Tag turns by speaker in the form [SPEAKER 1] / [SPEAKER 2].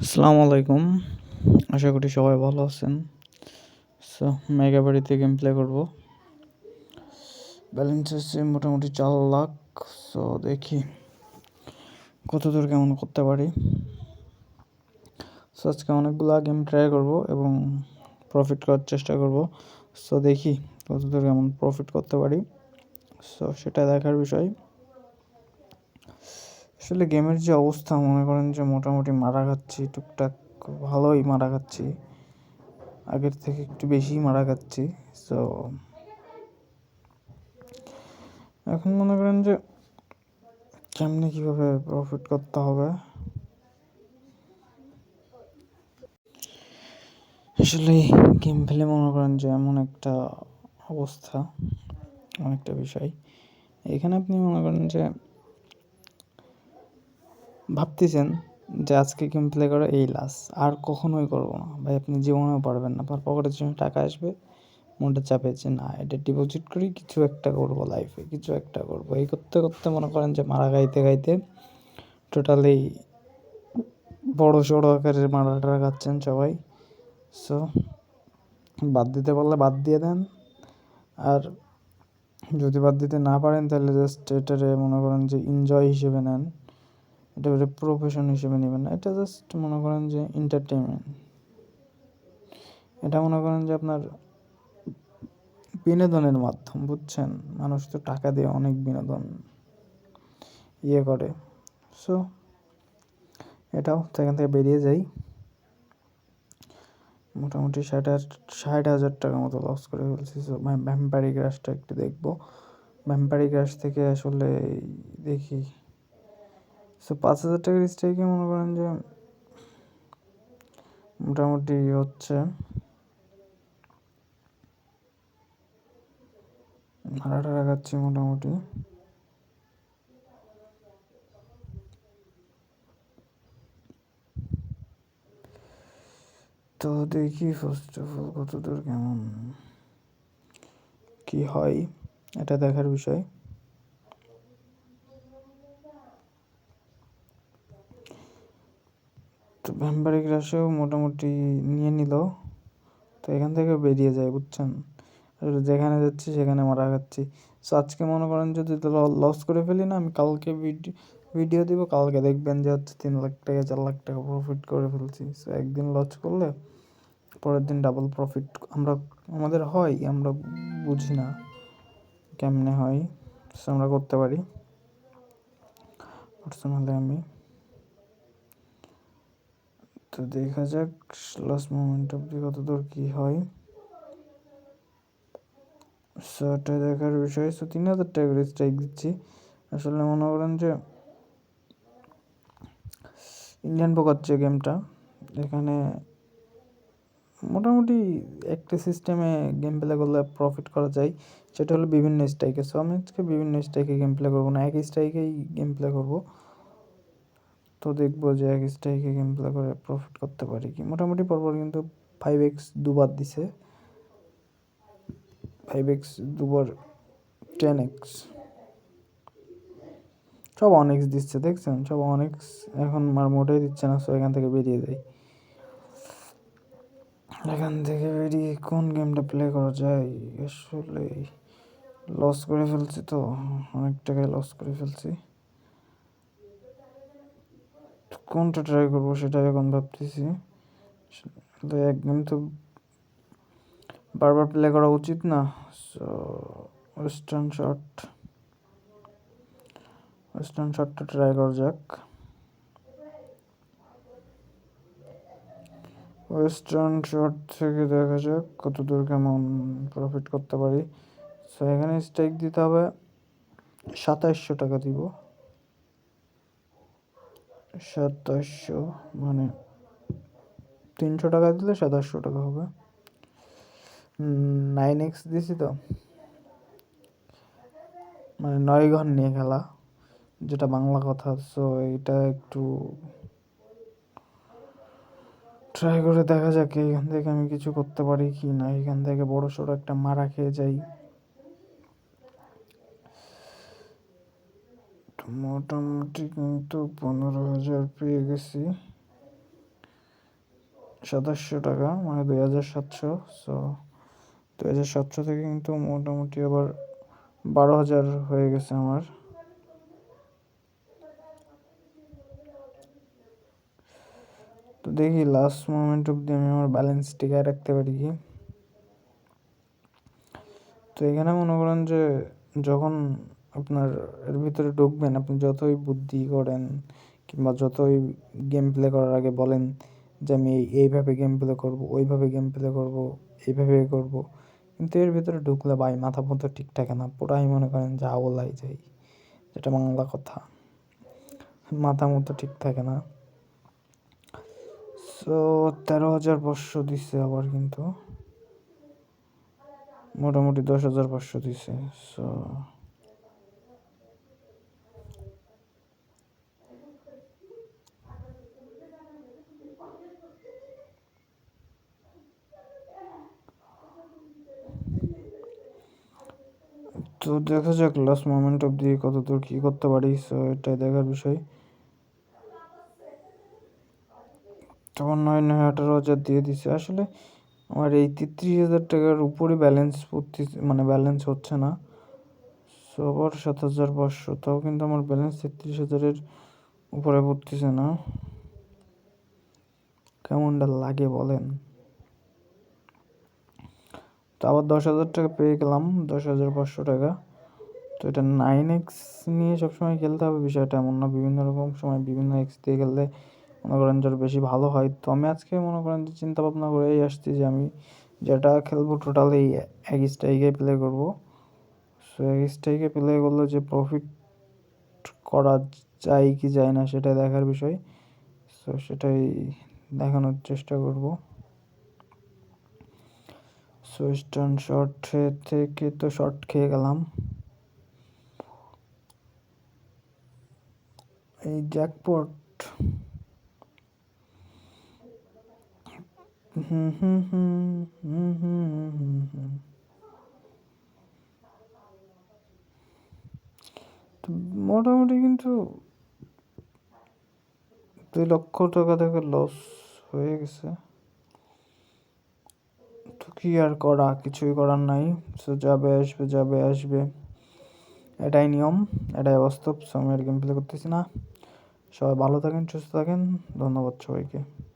[SPEAKER 1] আসসালামু আলাইকুম। আশা করি সবাই ভালো আছেন। সো মেগা বাড়িতে গেম প্লে করব। ব্যালেন্স আছে মোটামুটি চার লাখ। সো দেখি কত দূর কেমন করতে পারি। সো আজকে অনেকগুলো গেম ট্রাই করব এবং প্রফিট করার চেষ্টা করব। সো দেখি কত দূর কেমন প্রফিট করতে পারি। সো সেটা দেখার বিষয়। আসলে গেমের যে অবস্থা, মনে করেন যে মোটামুটি মারা খাচ্ছি, টুকটাক ভালোই মারা খাচ্ছি। আগের থেকে একটু বেশি মারা খাচ্ছি সো এখন মনে করেন যে কেমনে কীভাবে প্রফিট করতে হবে? আসলে গেম ফেলে মনে করেন যে এমন একটা অবস্থা, অনেকটা বিষয়। এখানে আপনি মনে করেন যে ভাবতেছেন যে আজকে গেম প্লে করা এই লাস আর কখনোই করব না। ভাই, আপনি জীবনেও পারবেন না। আপনার পকেটের জন্য টাকা আসবে, মনটা চাপে যে না, এটা ডিপোজিট করি, কিছু একটা করব লাইফে কিছু একটা করব। এই করতে করতে মনে করেন যে মারা গাইতে গাইতে টোটালি বড় সড়ো আকারের মারাটা খাচ্ছেন সবাই। সো বাদ দিতে পারলে বাদ দিয়ে দেন। আর যদি বাদ দিতে না পারেন, তাহলে জাস্ট এটারে মনে করেন যে এনজয় হিসেবে নেন। এটা প্রফেশন হিসেবে নেবেন না। এটা জাস্ট মনে করেন যে এন্টারটেনমেন্ট এটা মনে করেন যে আপনার বিনোদনের মাধ্যম, বুঝছেন? মানুষ তো টাকা দিয়ে অনেক বিনোদন ইয়ে করে। সো এটাও সেখান থেকে বেরিয়ে যাই। মোটামুটি ষাট ষাট হাজার টাকা মতো লস করে ফেলছি। সো ভ্যাম্পারি গ্রাসটা একটু দেখব। ভ্যাম্পারি গ্রাস থেকে আসলে দেখি সো পাঁচ হাজার টাকার স্ট্রাইকে মনে করেন যে মোটামুটি হচ্ছে। ভাড়াটা রাখাচ্ছি মোটামুটি। তো দেখি ফার্স্ট অফ অল কত দূর কেমন। কি হয়, এটা দেখার বিষয়। ভ্যাম্পারিক রাশেও মোটামুটি নিয়ে নিল। তো এখান থেকে বেরিয়ে যায়, বুঝছেন? যেখানে যাচ্ছি সেখানে মারা খাচ্ছি। সো আজকে মনে করেন যদি লস করে ফেলি না, আমি কালকে ভিডিও ভিডিও দিব, কালকে দেখবেন যে হচ্ছে তিন লাখ টাকা, চার লাখ টাকা প্রফিট করে ফেলছি। সো একদিন লস করলে, পরের দিন ডাবল প্রফিট আমরা, আমাদের হয়, আমরা বুঝি না কেমনে হয়। সো আমরা করতে পারি। পার্সোনালি আমি। তো দেখা যাক লাস্ট মোমেন্ট অব্দি কত দূর কী হয়। সো দেখার বিষয় সো তিন হাজার টাকা স্ট্রাইক দিচ্ছি। আসলে মনে করেন যে ইন্ডিয়ান পোকার যে গেমটা এখানে মোটামুটি একটা সিস্টেমে গেম প্লে করলে প্রফিট করা যায়, সেটা হলো বিভিন্ন স্ট্রাইকে সো আমি আজকে বিভিন্ন স্ট্রাইকে গেম প্লে করব না এক স্ট্রাইকেই গেম প্লে করব। তো দেখব যে এক স্ট্রাইকে গেম প্লে করে প্রফিট করতে পারি কি। মোটামুটি পরপর কিন্তু ফাইভ এক্স দুবার দিছে। ফাইভ এক্স দুবার টেন এক্স সব অনেক্স দিচ্ছে, দেখছেন? সব অনেক্স এখন আর মোটেই দিচ্ছে না সো এখান থেকে বেরিয়ে যাই এখান থেকে বেরিয়ে কোন গেমটা প্লে করা যায়? আসলে লস করে ফেলছি তো, অনেক টাকায় লস করে ফেলছি। কোনটা ট্রাই করব সেটা এখন ভাবতেছি। এক গেম তো বারবার প্লে করা উচিত না সো ওয়েস্টার্ন শট ওয়েস্টার্ন শটটা ট্রাই করা যাক। ওয়েস্টার্ন শট থেকে দেখা যাক কত দূর কেমন প্রফিট করতে পারি। সো এখানে স্ট্রাইক দিতে হবে সাতাইশশো টাকা দিব। সাতাশশো মানে তিনশো টাকা দিলে সাতাশশো টাকা হবে। নাইন এক্স দিছি তো। মানে নয় ঘর নিয়ে খেলা, যেটা বাংলা কথা। সো এটা একটু ট্রাই করে দেখা যাক, এইখান থেকে আমি কিছু করতে পারি কি না। এখান থেকে বড় সড়ো একটা মারা খেয়ে যাই। মোটামুটি কিন্তু পনেরো হাজার পেয়ে গেছি। সাতাশশো টাকা মানে দুই হাজার সাতশো সো দুই হাজার সাতশো থেকে কিন্তু মোটামুটি আবার বারো হাজার হয়ে গেছে আমার। তো দেখি লাস্ট মোমেন্ট অবধি আমি আমার ব্যালেন্স টিকায় রাখতে পারি কি? তো এখানে মনে করেন যে যখন আপনার এর ভিতরে ঢুকবেন। আপনি যতই বুদ্ধি করেন কিংবা যতই গেম প্লে করার আগে বলেন যে আমি এই, এইভাবে গেম প্লে করব, ওইভাবে গেম প্লে করব, এইভাবে করব, কিন্তু এর ভিতরে ঢুকলে ভাই মাথা মতো ঠিক থাকে না। পুরাই মনে করেন যা বলাই যাই, যেটা বাংলা কথা। মাথা মতো ঠিক থাকে না। সো তেরো হাজার পাঁচশো দিচ্ছে আবার কিন্তু। মোটামুটি দশ হাজার পাঁচশো দিছে। সো তো দেখা যাক লাস্ট মোমেন্ট কত দূর কী করতে পারি সো এটাই দেখার বিষয়। তখন নয় নয় আঠারো হাজার দিয়ে দিছে। আসলে আমার এই তেত্রিশ হাজার টাকার উপরে ব্যালেন্স মানে ব্যালেন্স হচ্ছে না। সো আবার সাত হাজার পাঁচশো, তাও কিন্তু আমার ব্যালেন্স তেত্রিশ হাজারের উপরে পড়তেছে না। কেমনটা লাগে বলেন? তো আবার দশ হাজার টাকা পেয়ে গেলাম, দশ হাজার পাঁচশো টাকা। তো এটা নাইন এক্স নিয়ে সবসময় খেলতে হবে, বিষয়টা এমন না। বিভিন্ন রকম সময় বিভিন্ন এক্স দিয়ে খেললে মনে করেন যে বেশি ভালো হয়। তো আমি আজকে মনে করেন যে চিন্তা ভাবনা করেই আসছি যে আমি যেটা খেলব টোটাল এই এক স্ট্রাইকে প্লে করব। সো এক স্ট্রাইকে প্লে করলে যে প্রফিট করা যায় কি যায় না সেটা দেখার বিষয়। সো সেটাই দেখানোর চেষ্টা করব। সো স্টার্ন শট থেকে তো শট খেয়ে গেলাম। এই জ্যাকপট মোটামুটি কিন্তু দুই লক্ষ টাকা থেকে লস হয়ে গেছে। কি আর করা? কিছুই করার নাই। সো যাবে, আসবে যাবে, আসবে। এটাই নিয়ম, এটাই বাস্তব। সো আমি আর গেম প্লে করতেছি না। সবাই ভালো থাকেন, সুস্থ থাকেন। ধন্যবাদ সবাইকে।